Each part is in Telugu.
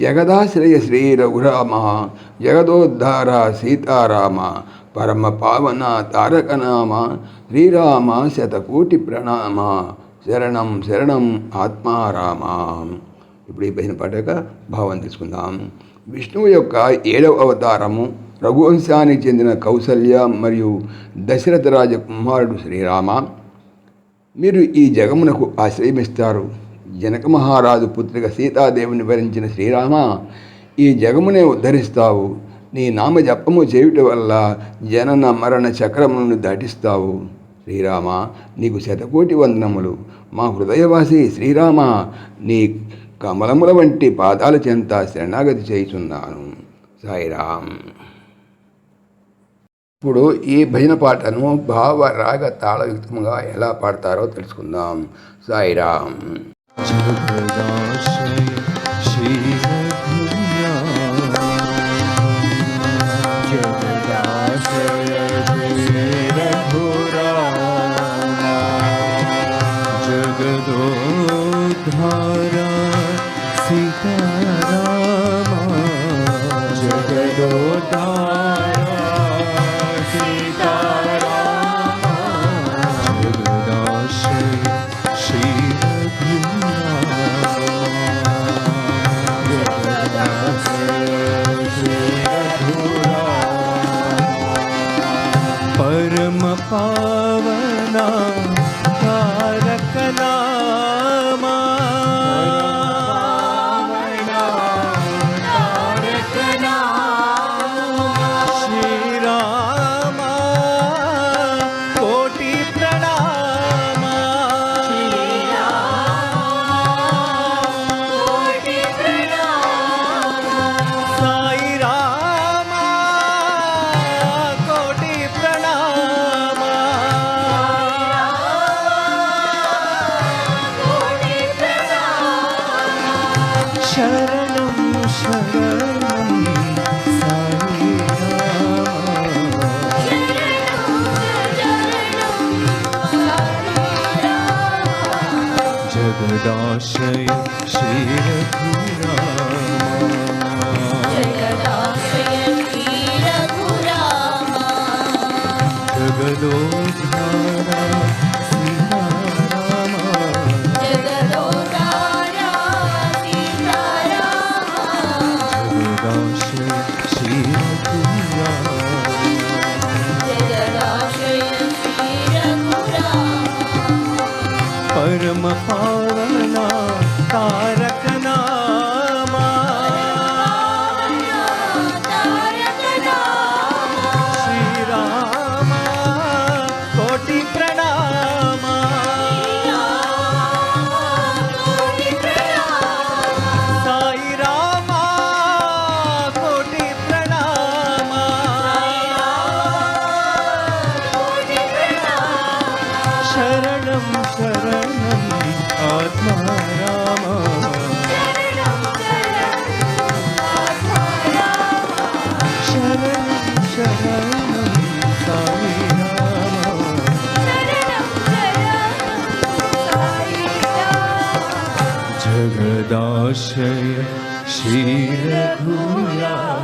జగదాశ్రయ శ్రీ రఘురామ జగదోద్ధార సీతారామ పరమ పావన తారకనామ శ్రీరామ శతకోటి ప్రణామ శరణం శరణం ఆత్మారామ. ఇప్పుడు ఈ పైన పాట భావం తీసుకుందాం. విష్ణువు యొక్క ఏడవ అవతారము రఘువంశానికి చెందిన కౌసల్య మరియు దశరథ రాజ కుమారుడు శ్రీరామ. మీరు ఈ జగమునకు ఆశ్రయమిస్తారు. జనక మహారాజు పుత్రిక సీతాదేవిని వరించిన శ్రీరామ ఈ జగమునే ఉద్ధరిస్తావు. నీ నామ జపము చేయుట వల్ల జనన మరణ చక్రమును దాటిస్తావు. శ్రీరామ నీకు శతకోటి వందనములు. మా హృదయవాసి శ్రీరామ నీ కమలముల వంటి పాదాల చెంత శరణాగతి చేయుచున్నాను. సాయిరామ్. ఇప్పుడు ఈ భజన పాటను భావ రాగ తాళయుక్తముగా ఎలా పాడతారో తెలుసుకుందాం. సాయిరామ్. Shubh Dham. ना शरणं शरणं साई रामा परम पावना तारक नामा। श्री रामा कोटि प्रणामा। साई रामा कोटि प्रणामा। शरणं जगदाशय श्री रघुया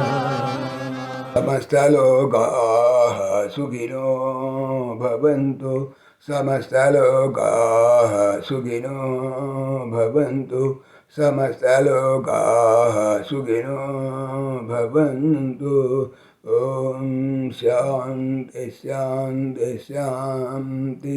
समस्तलोकाः सुखिनो भवन्तु। समस्तलोकाः सुखिनो भवन्तु। लोगा सुखिनो भवन्तु। ॐ शान्ति शान्ति शान्ति।